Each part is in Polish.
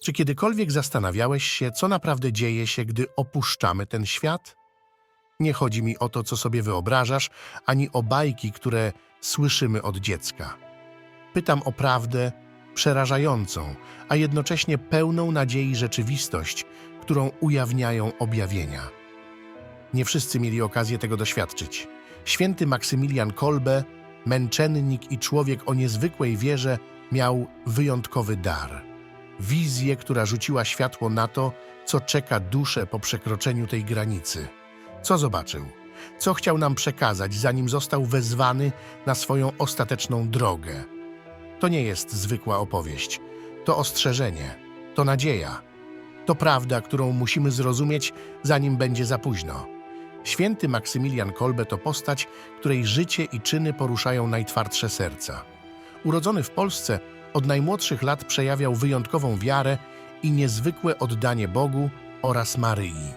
Czy kiedykolwiek zastanawiałeś się, co naprawdę dzieje się, gdy opuszczamy ten świat? Nie chodzi mi o to, co sobie wyobrażasz, ani o bajki, które słyszymy od dziecka. Pytam o prawdę przerażającą, a jednocześnie pełną nadziei rzeczywistość, którą ujawniają objawienia. Nie wszyscy mieli okazję tego doświadczyć. Święty Maksymilian Kolbe, męczennik i człowiek o niezwykłej wierze, miał wyjątkowy dar. Wizję, która rzuciła światło na to, co czeka duszę po przekroczeniu tej granicy. Co zobaczył? Co chciał nam przekazać, zanim został wezwany na swoją ostateczną drogę? To nie jest zwykła opowieść. To ostrzeżenie, to nadzieja. To prawda, którą musimy zrozumieć, zanim będzie za późno. Święty Maksymilian Kolbe to postać, której życie i czyny poruszają najtwardsze serca. Urodzony w Polsce, od najmłodszych lat przejawiał wyjątkową wiarę i niezwykłe oddanie Bogu oraz Maryi.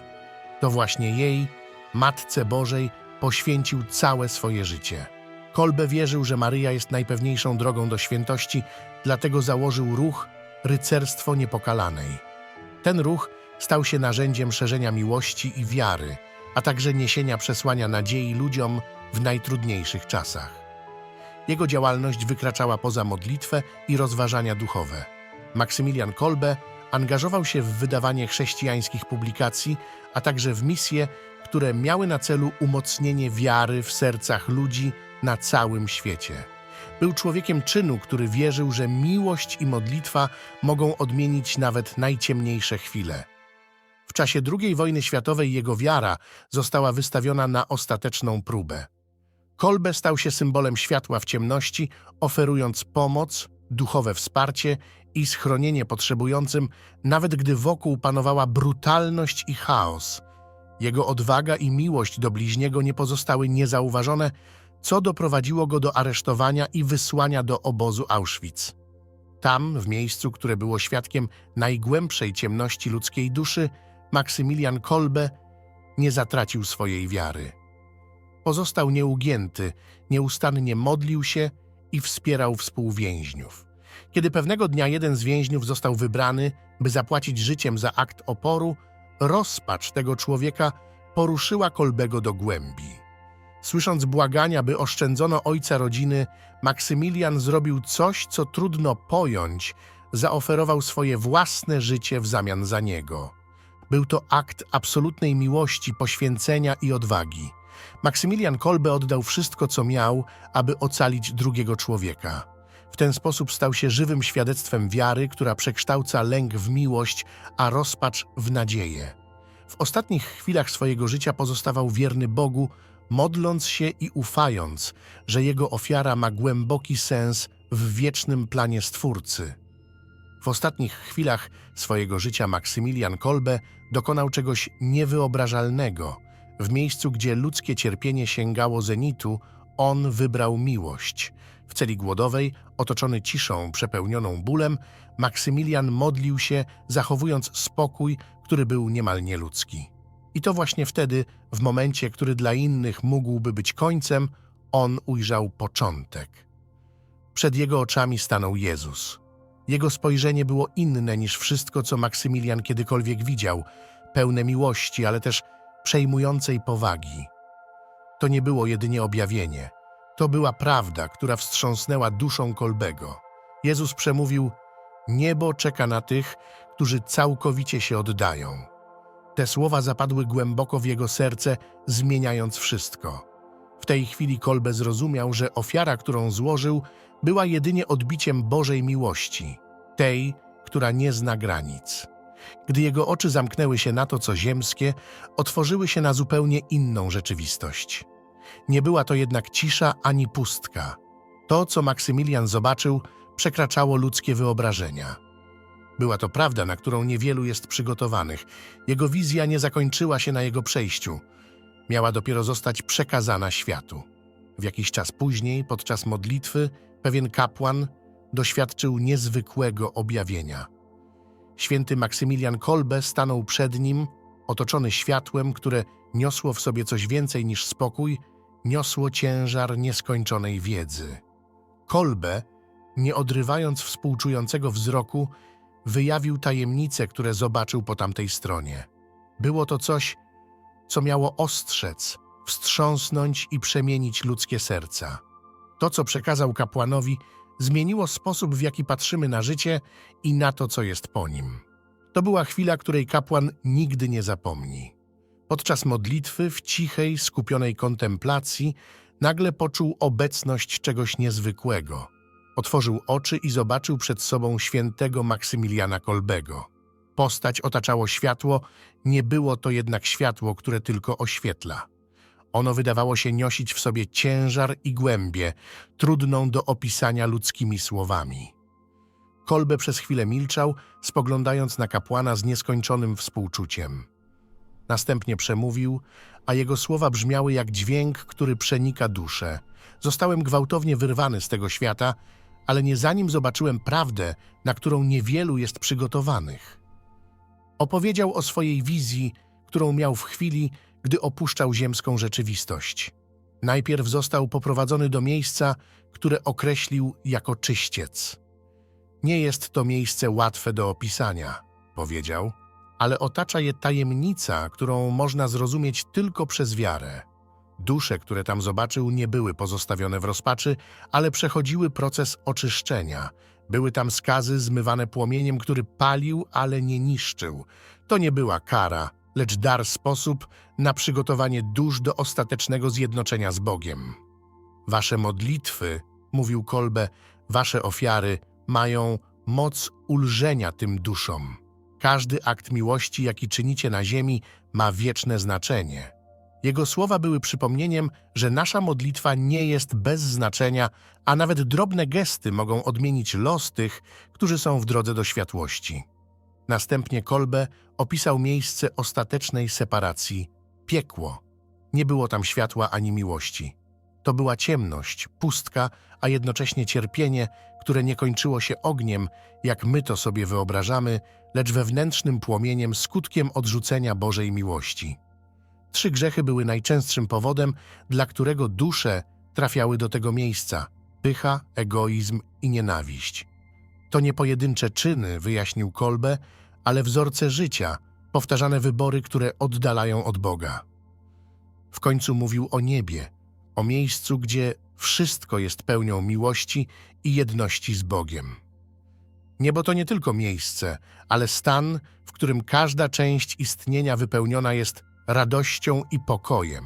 To właśnie jej, Matce Bożej, poświęcił całe swoje życie. Kolbe wierzył, że Maryja jest najpewniejszą drogą do świętości, dlatego założył ruch Rycerstwo Niepokalanej. Ten ruch stał się narzędziem szerzenia miłości i wiary, a także niesienia przesłania nadziei ludziom w najtrudniejszych czasach. Jego działalność wykraczała poza modlitwę i rozważania duchowe. Maksymilian Kolbe angażował się w wydawanie chrześcijańskich publikacji, a także w misje, które miały na celu umocnienie wiary w sercach ludzi na całym świecie. Był człowiekiem czynu, który wierzył, że miłość i modlitwa mogą odmienić nawet najciemniejsze chwile. W czasie II wojny światowej jego wiara została wystawiona na ostateczną próbę. Kolbe stał się symbolem światła w ciemności, oferując pomoc, duchowe wsparcie i schronienie potrzebującym, nawet gdy wokół panowała brutalność i chaos. Jego odwaga i miłość do bliźniego nie pozostały niezauważone, co doprowadziło go do aresztowania i wysłania do obozu Auschwitz. Tam, w miejscu, które było świadkiem najgłębszej ciemności ludzkiej duszy, Maksymilian Kolbe nie zatracił swojej wiary. Pozostał nieugięty, nieustannie modlił się i wspierał współwięźniów. Kiedy pewnego dnia jeden z więźniów został wybrany, by zapłacić życiem za akt oporu, rozpacz tego człowieka poruszyła Kolbego do głębi. Słysząc błagania, by oszczędzono ojca rodziny, Maksymilian zrobił coś, co trudno pojąć, zaoferował swoje własne życie w zamian za niego. Był to akt absolutnej miłości, poświęcenia i odwagi. Maksymilian Kolbe oddał wszystko, co miał, aby ocalić drugiego człowieka. W ten sposób stał się żywym świadectwem wiary, która przekształca lęk w miłość, a rozpacz w nadzieję. W ostatnich chwilach swojego życia pozostawał wierny Bogu, modląc się i ufając, że jego ofiara ma głęboki sens w wiecznym planie Stwórcy. W ostatnich chwilach swojego życia Maksymilian Kolbe dokonał czegoś niewyobrażalnego. W miejscu, gdzie ludzkie cierpienie sięgało zenitu, on wybrał miłość. W celi głodowej, otoczony ciszą przepełnioną bólem, Maksymilian modlił się, zachowując spokój, który był niemal nieludzki. I to właśnie wtedy, w momencie, który dla innych mógłby być końcem, on ujrzał początek. Przed jego oczami stanął Jezus. Jego spojrzenie było inne niż wszystko, co Maksymilian kiedykolwiek widział, pełne miłości, ale też przejmującej powagi. To nie było jedynie objawienie. To była prawda, która wstrząsnęła duszą Kolbego. Jezus przemówił: Niebo czeka na tych, którzy całkowicie się oddają. Te słowa zapadły głęboko w jego serce, zmieniając wszystko. W tej chwili Kolbe zrozumiał, że ofiara, którą złożył, była jedynie odbiciem Bożej miłości, tej, która nie zna granic. Gdy jego oczy zamknęły się na to, co ziemskie, otworzyły się na zupełnie inną rzeczywistość. Nie była to jednak cisza ani pustka. To, co Maksymilian zobaczył, przekraczało ludzkie wyobrażenia. Była to prawda, na którą niewielu jest przygotowanych. Jego wizja nie zakończyła się na jego przejściu. Miała dopiero zostać przekazana światu. W jakiś czas później, podczas modlitwy, pewien kapłan doświadczył niezwykłego objawienia. Święty Maksymilian Kolbe stanął przed nim, otoczony światłem, które niosło w sobie coś więcej niż spokój, niosło ciężar nieskończonej wiedzy. Kolbe, nie odrywając współczującego wzroku, wyjawił tajemnice, które zobaczył po tamtej stronie. Było to coś, co miało ostrzec, wstrząsnąć i przemienić ludzkie serca. To, co przekazał kapłanowi, zmieniło sposób, w jaki patrzymy na życie i na to, co jest po nim. To była chwila, której kapłan nigdy nie zapomni. Podczas modlitwy, w cichej, skupionej kontemplacji, nagle poczuł obecność czegoś niezwykłego. Otworzył oczy i zobaczył przed sobą świętego Maksymiliana Kolbego. Postać otaczało światło, nie było to jednak światło, które tylko oświetla. Ono wydawało się niosić w sobie ciężar i głębię, trudną do opisania ludzkimi słowami. Kolbe przez chwilę milczał, spoglądając na kapłana z nieskończonym współczuciem. Następnie przemówił, a jego słowa brzmiały jak dźwięk, który przenika duszę. Zostałem gwałtownie wyrwany z tego świata, ale nie zanim zobaczyłem prawdę, na którą niewielu jest przygotowanych. Opowiedział o swojej wizji, którą miał w chwili, gdy opuszczał ziemską rzeczywistość. Najpierw został poprowadzony do miejsca, które określił jako czyściec. Nie jest to miejsce łatwe do opisania, powiedział, ale otacza je tajemnica, którą można zrozumieć tylko przez wiarę. Dusze, które tam zobaczył, nie były pozostawione w rozpaczy, ale przechodziły proces oczyszczenia. Były tam skazy zmywane płomieniem, który palił, ale nie niszczył. To nie była kara, lecz dar sposób na przygotowanie dusz do ostatecznego zjednoczenia z Bogiem. Wasze modlitwy, mówił Kolbe, wasze ofiary mają moc ulżenia tym duszom. Każdy akt miłości, jaki czynicie na ziemi, ma wieczne znaczenie. Jego słowa były przypomnieniem, że nasza modlitwa nie jest bez znaczenia, a nawet drobne gesty mogą odmienić los tych, którzy są w drodze do światłości. Następnie Kolbe opisał miejsce ostatecznej separacji piekło. Nie było tam światła ani miłości. To była ciemność, pustka, a jednocześnie cierpienie, które nie kończyło się ogniem, jak my to sobie wyobrażamy, lecz wewnętrznym płomieniem skutkiem odrzucenia Bożej miłości. Trzy grzechy były najczęstszym powodem, dla którego dusze trafiały do tego miejsca pycha, egoizm i nienawiść. To nie pojedyncze czyny, wyjaśnił Kolbe, ale wzorce życia, powtarzane wybory, które oddalają od Boga. W końcu mówił o niebie, o miejscu, gdzie wszystko jest pełnią miłości i jedności z Bogiem. Niebo to nie tylko miejsce, ale stan, w którym każda część istnienia wypełniona jest radością i pokojem.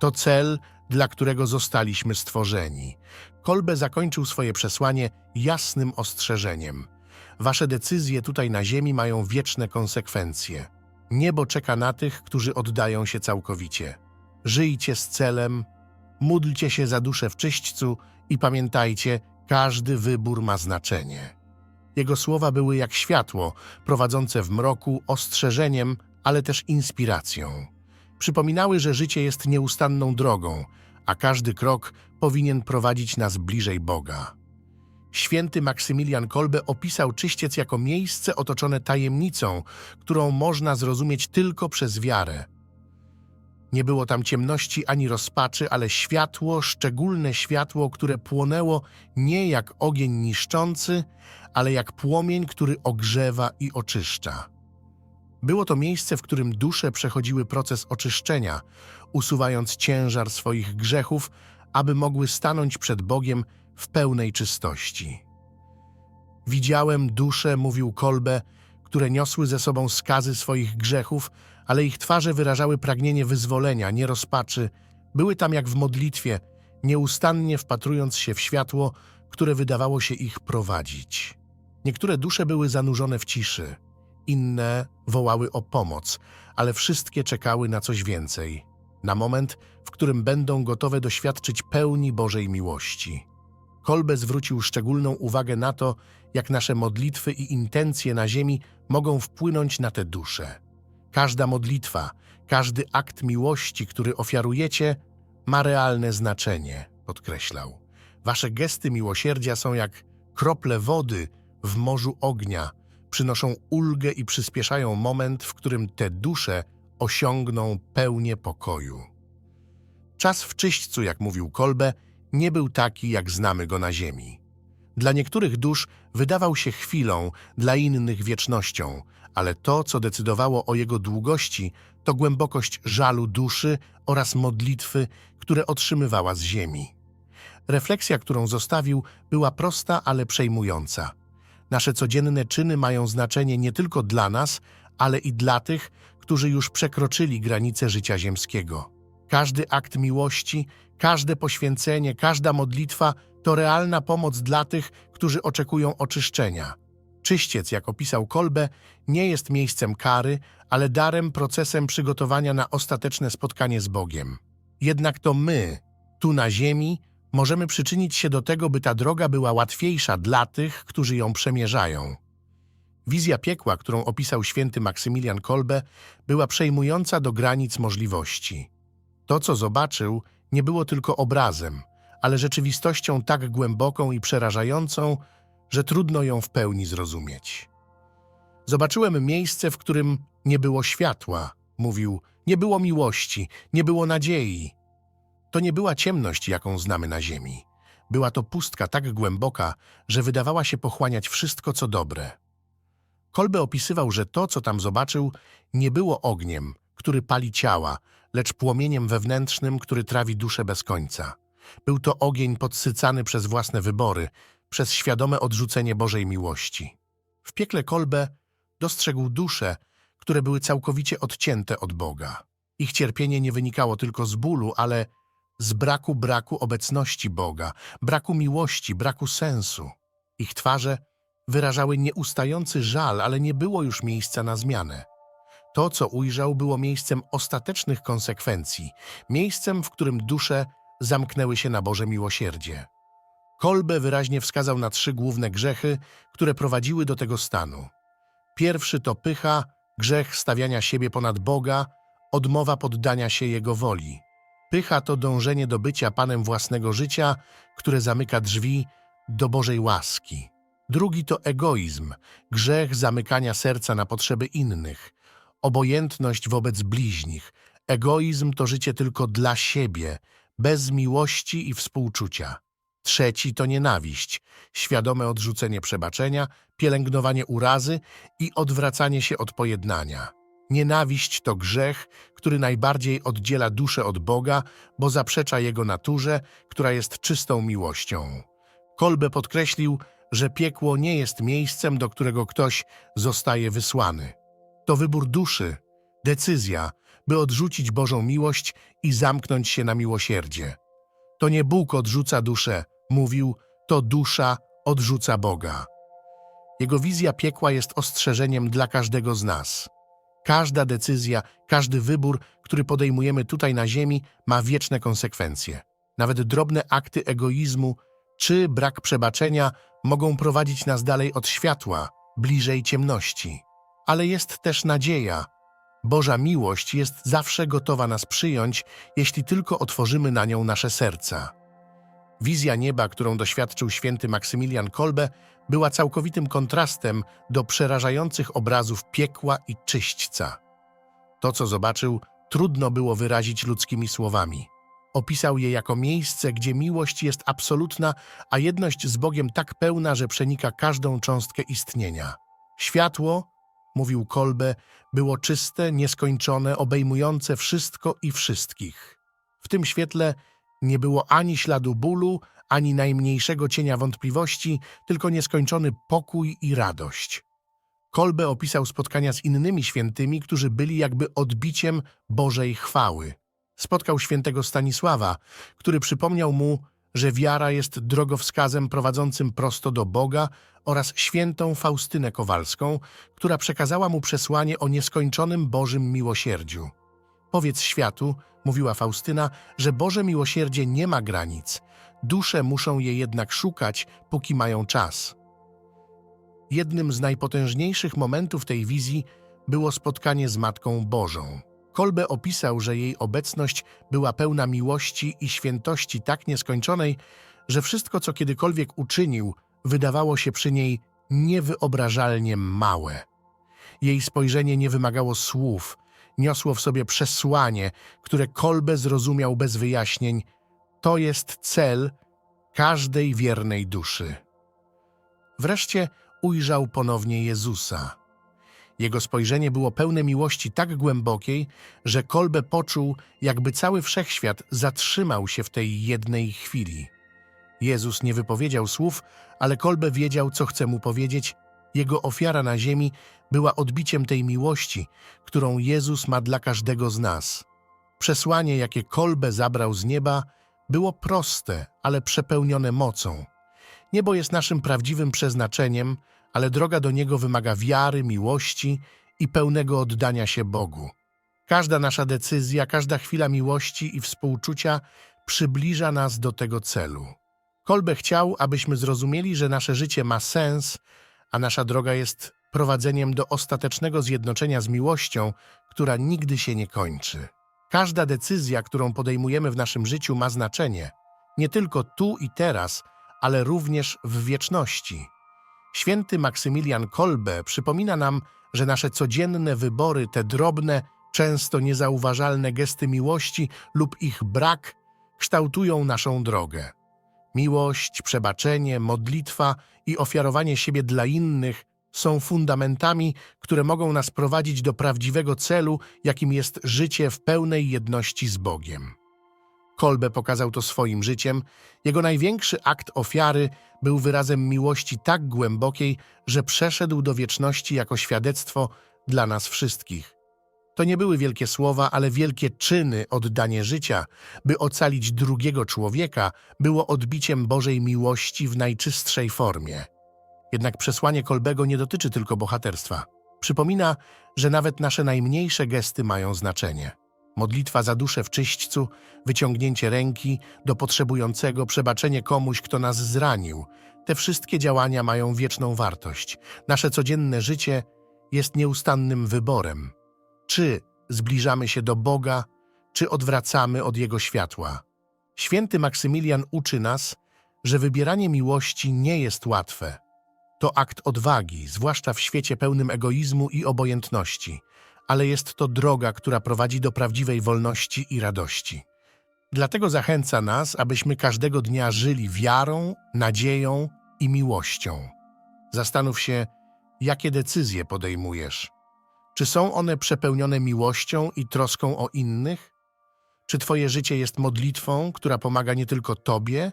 To cel, dla którego zostaliśmy stworzeni. Kolbe zakończył swoje przesłanie jasnym ostrzeżeniem. Wasze decyzje tutaj na ziemi mają wieczne konsekwencje. Niebo czeka na tych, którzy oddają się całkowicie. Żyjcie z celem, módlcie się za duszę w czyśćcu i pamiętajcie, każdy wybór ma znaczenie. Jego słowa były jak światło, prowadzące w mroku ostrzeżeniem, ale też inspiracją. Przypominały, że życie jest nieustanną drogą, a każdy krok powinien prowadzić nas bliżej Boga. Święty Maksymilian Kolbe opisał czyściec jako miejsce otoczone tajemnicą, którą można zrozumieć tylko przez wiarę. Nie było tam ciemności ani rozpaczy, ale światło, szczególne światło, które płonęło nie jak ogień niszczący, ale jak płomień, który ogrzewa i oczyszcza. Było to miejsce, w którym dusze przechodziły proces oczyszczenia, usuwając ciężar swoich grzechów, aby mogły stanąć przed Bogiem w pełnej czystości. Widziałem dusze, mówił Kolbe, które niosły ze sobą skazy swoich grzechów, ale ich twarze wyrażały pragnienie wyzwolenia, nie rozpaczy. Były tam jak w modlitwie, nieustannie wpatrując się w światło, które wydawało się ich prowadzić. Niektóre dusze były zanurzone w ciszy, inne wołały o pomoc, ale wszystkie czekały na coś więcej, na moment, w którym będą gotowe doświadczyć pełni Bożej miłości. Kolbe zwrócił szczególną uwagę na to, jak nasze modlitwy i intencje na ziemi mogą wpłynąć na te dusze. Każda modlitwa, każdy akt miłości, który ofiarujecie, ma realne znaczenie, podkreślał. Wasze gesty miłosierdzia są jak krople wody w morzu ognia, przynoszą ulgę i przyspieszają moment, w którym te dusze osiągną pełnię pokoju. Czas w czyśćcu, jak mówił Kolbe, nie był taki, jak znamy go na ziemi. Dla niektórych dusz wydawał się chwilą, dla innych wiecznością, ale to, co decydowało o jego długości, to głębokość żalu duszy oraz modlitwy, które otrzymywała z ziemi. Refleksja, którą zostawił, była prosta, ale przejmująca. Nasze codzienne czyny mają znaczenie nie tylko dla nas, ale i dla tych, którzy już przekroczyli granice życia ziemskiego. Każdy akt miłości, każde poświęcenie, każda modlitwa to realna pomoc dla tych, którzy oczekują oczyszczenia. Czyściec, jak opisał Kolbe, nie jest miejscem kary, ale darem, procesem przygotowania na ostateczne spotkanie z Bogiem. Jednak to my, tu na ziemi, możemy przyczynić się do tego, by ta droga była łatwiejsza dla tych, którzy ją przemierzają. Wizja piekła, którą opisał święty Maksymilian Kolbe, była przejmująca do granic możliwości. To, co zobaczył, nie było tylko obrazem, ale rzeczywistością tak głęboką i przerażającą, że trudno ją w pełni zrozumieć. Zobaczyłem miejsce, w którym nie było światła, mówił, nie było miłości, nie było nadziei. To nie była ciemność, jaką znamy na ziemi. Była to pustka tak głęboka, że wydawała się pochłaniać wszystko, co dobre. Kolbe opisywał, że to, co tam zobaczył, nie było ogniem, który pali ciała, lecz płomieniem wewnętrznym, który trawi duszę bez końca. Był to ogień podsycany przez własne wybory, przez świadome odrzucenie Bożej miłości. W piekle Kolbe dostrzegł dusze, które były całkowicie odcięte od Boga. Ich cierpienie nie wynikało tylko z bólu, ale z braku braku obecności Boga, braku miłości, braku sensu. Ich twarze wyrażały nieustający żal, ale nie było już miejsca na zmianę. To, co ujrzał, było miejscem ostatecznych konsekwencji, miejscem, w którym dusze zamknęły się na Boże miłosierdzie. Kolbe wyraźnie wskazał na trzy główne grzechy, które prowadziły do tego stanu. Pierwszy to pycha, grzech stawiania siebie ponad Boga, odmowa poddania się Jego woli. Pycha to dążenie do bycia Panem własnego życia, które zamyka drzwi do Bożej łaski. Drugi to egoizm, grzech zamykania serca na potrzeby innych, obojętność wobec bliźnich. Egoizm to życie tylko dla siebie, bez miłości i współczucia. Trzeci to nienawiść, świadome odrzucenie przebaczenia, pielęgnowanie urazy i odwracanie się od pojednania. Nienawiść to grzech, który najbardziej oddziela duszę od Boga, bo zaprzecza Jego naturze, która jest czystą miłością. Kolbe podkreślił, że piekło nie jest miejscem, do którego ktoś zostaje wysłany. To wybór duszy, decyzja, by odrzucić Bożą miłość i zamknąć się na miłosierdzie. To nie Bóg odrzuca duszę, mówił, to dusza odrzuca Boga. Jego wizja piekła jest ostrzeżeniem dla każdego z nas. Każda decyzja, każdy wybór, który podejmujemy tutaj na ziemi, ma wieczne konsekwencje. Nawet drobne akty egoizmu czy brak przebaczenia mogą prowadzić nas dalej od światła, bliżej ciemności. Ale jest też nadzieja. Boża miłość jest zawsze gotowa nas przyjąć, jeśli tylko otworzymy na nią nasze serca. Wizja nieba, którą doświadczył święty Maksymilian Kolbe, była całkowitym kontrastem do przerażających obrazów piekła i czyśćca. To, co zobaczył, trudno było wyrazić ludzkimi słowami. Opisał je jako miejsce, gdzie miłość jest absolutna, a jedność z Bogiem tak pełna, że przenika każdą cząstkę istnienia. Światło, mówił Kolbe, było czyste, nieskończone, obejmujące wszystko i wszystkich. W tym świetle nie było ani śladu bólu, ani najmniejszego cienia wątpliwości, tylko nieskończony pokój i radość. Kolbe opisał spotkania z innymi świętymi, którzy byli jakby odbiciem Bożej chwały. Spotkał świętego Stanisława, który przypomniał mu, że wiara jest drogowskazem prowadzącym prosto do Boga oraz świętą Faustynę Kowalską, która przekazała mu przesłanie o nieskończonym Bożym miłosierdziu. Powiedz światu, mówiła Faustyna, że Boże miłosierdzie nie ma granic. Dusze muszą je jednak szukać, póki mają czas. Jednym z najpotężniejszych momentów tej wizji było spotkanie z Matką Bożą. Kolbe opisał, że jej obecność była pełna miłości i świętości tak nieskończonej, że wszystko, co kiedykolwiek uczynił, wydawało się przy niej niewyobrażalnie małe. Jej spojrzenie nie wymagało słów, niosło w sobie przesłanie, które Kolbe zrozumiał bez wyjaśnień. To jest cel każdej wiernej duszy. Wreszcie ujrzał ponownie Jezusa. Jego spojrzenie było pełne miłości tak głębokiej, że Kolbe poczuł, jakby cały wszechświat zatrzymał się w tej jednej chwili. Jezus nie wypowiedział słów, ale Kolbe wiedział, co chce mu powiedzieć. Jego ofiara na ziemi była odbiciem tej miłości, którą Jezus ma dla każdego z nas. Przesłanie, jakie Kolbe zabrał z nieba, było proste, ale przepełnione mocą. Niebo jest naszym prawdziwym przeznaczeniem, ale droga do niego wymaga wiary, miłości i pełnego oddania się Bogu. Każda nasza decyzja, każda chwila miłości i współczucia przybliża nas do tego celu. Kolbe chciał, abyśmy zrozumieli, że nasze życie ma sens, a nasza droga jest prowadzeniem do ostatecznego zjednoczenia z miłością, która nigdy się nie kończy. Każda decyzja, którą podejmujemy w naszym życiu, ma znaczenie nie tylko tu i teraz, ale również w wieczności. Święty Maksymilian Kolbe przypomina nam, że nasze codzienne wybory, te drobne, często niezauważalne gesty miłości lub ich brak, kształtują naszą drogę. Miłość, przebaczenie, modlitwa i ofiarowanie siebie dla innych są fundamentami, które mogą nas prowadzić do prawdziwego celu, jakim jest życie w pełnej jedności z Bogiem. Kolbe pokazał to swoim życiem. Jego największy akt ofiary był wyrazem miłości tak głębokiej, że przeszedł do wieczności jako świadectwo dla nas wszystkich. To nie były wielkie słowa, ale wielkie czyny, oddanie życia, by ocalić drugiego człowieka, było odbiciem Bożej miłości w najczystszej formie. Jednak przesłanie Kolbego nie dotyczy tylko bohaterstwa. Przypomina, że nawet nasze najmniejsze gesty mają znaczenie. Modlitwa za duszę w czyśćcu, wyciągnięcie ręki do potrzebującego, przebaczenie komuś, kto nas zranił. Te wszystkie działania mają wieczną wartość. Nasze codzienne życie jest nieustannym wyborem. Czy zbliżamy się do Boga, czy odwracamy od Jego światła. Święty Maksymilian uczy nas, że wybieranie miłości nie jest łatwe. To akt odwagi, zwłaszcza w świecie pełnym egoizmu i obojętności, ale jest to droga, która prowadzi do prawdziwej wolności i radości. Dlatego zachęca nas, abyśmy każdego dnia żyli wiarą, nadzieją i miłością. Zastanów się, jakie decyzje podejmujesz. Czy są one przepełnione miłością i troską o innych? Czy Twoje życie jest modlitwą, która pomaga nie tylko Tobie,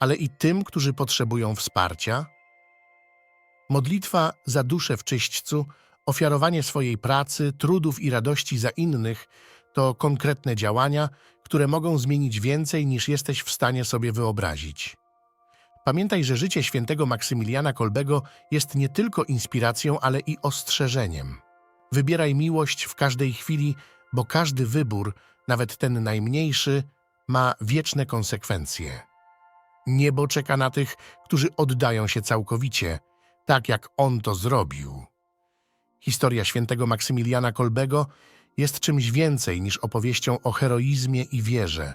ale i tym, którzy potrzebują wsparcia? Modlitwa za duszę w czyśćcu, ofiarowanie swojej pracy, trudów i radości za innych to konkretne działania, które mogą zmienić więcej niż jesteś w stanie sobie wyobrazić. Pamiętaj, że życie świętego Maksymiliana Kolbego jest nie tylko inspiracją, ale i ostrzeżeniem. Wybieraj miłość w każdej chwili, bo każdy wybór, nawet ten najmniejszy, ma wieczne konsekwencje. Niebo czeka na tych, którzy oddają się całkowicie, tak jak on to zrobił. Historia świętego Maksymiliana Kolbego jest czymś więcej niż opowieścią o heroizmie i wierze.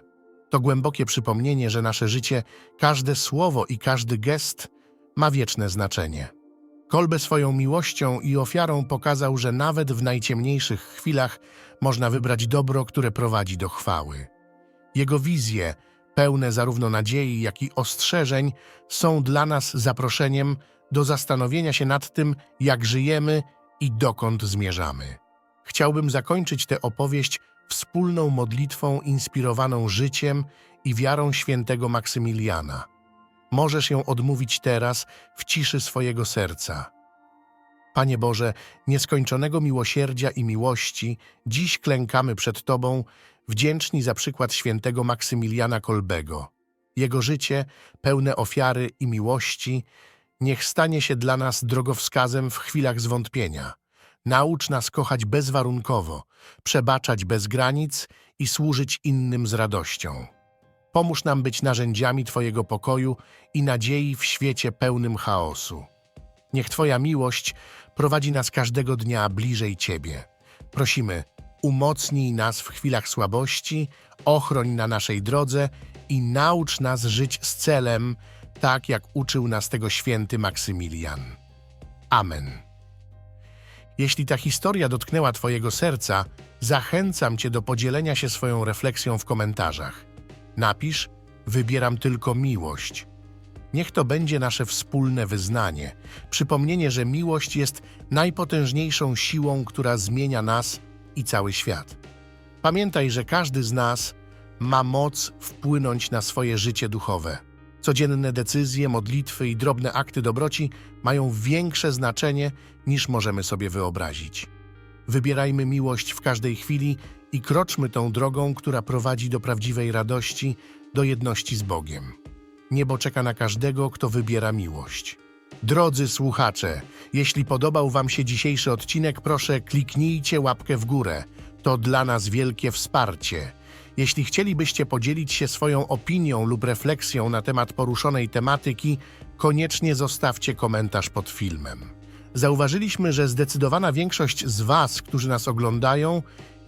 To głębokie przypomnienie, że nasze życie, każde słowo i każdy gest ma wieczne znaczenie. Kolbe swoją miłością i ofiarą pokazał, że nawet w najciemniejszych chwilach można wybrać dobro, które prowadzi do chwały. Jego wizje, pełne zarówno nadziei, jak i ostrzeżeń, są dla nas zaproszeniem do zastanowienia się nad tym, jak żyjemy i dokąd zmierzamy. Chciałbym zakończyć tę opowieść wspólną modlitwą inspirowaną życiem i wiarą świętego Maksymiliana. Możesz ją odmówić teraz w ciszy swojego serca. Panie Boże, nieskończonego miłosierdzia i miłości, dziś klękamy przed Tobą, wdzięczni za przykład świętego Maksymiliana Kolbego. Jego życie, pełne ofiary i miłości, niech stanie się dla nas drogowskazem w chwilach zwątpienia. Naucz nas kochać bezwarunkowo, przebaczać bez granic i służyć innym z radością. Pomóż nam być narzędziami Twojego pokoju i nadziei w świecie pełnym chaosu. Niech Twoja miłość prowadzi nas każdego dnia bliżej Ciebie. Prosimy, umocnij nas w chwilach słabości, ochroń na naszej drodze i naucz nas żyć z celem, tak jak uczył nas tego święty Maksymilian. Amen. Jeśli ta historia dotknęła Twojego serca, zachęcam Cię do podzielenia się swoją refleksją w komentarzach. Napisz, wybieram tylko miłość. Niech to będzie nasze wspólne wyznanie, przypomnienie, że miłość jest najpotężniejszą siłą, która zmienia nas i cały świat. Pamiętaj, że każdy z nas ma moc wpłynąć na swoje życie duchowe. Codzienne decyzje, modlitwy i drobne akty dobroci mają większe znaczenie niż możemy sobie wyobrazić. Wybierajmy miłość w każdej chwili i kroczmy tą drogą, która prowadzi do prawdziwej radości, do jedności z Bogiem. Niebo czeka na każdego, kto wybiera miłość. Drodzy słuchacze, jeśli podobał Wam się dzisiejszy odcinek, proszę kliknijcie łapkę w górę. To dla nas wielkie wsparcie. Jeśli chcielibyście podzielić się swoją opinią lub refleksją na temat poruszonej tematyki, koniecznie zostawcie komentarz pod filmem. Zauważyliśmy, że zdecydowana większość z Was, którzy nas oglądają,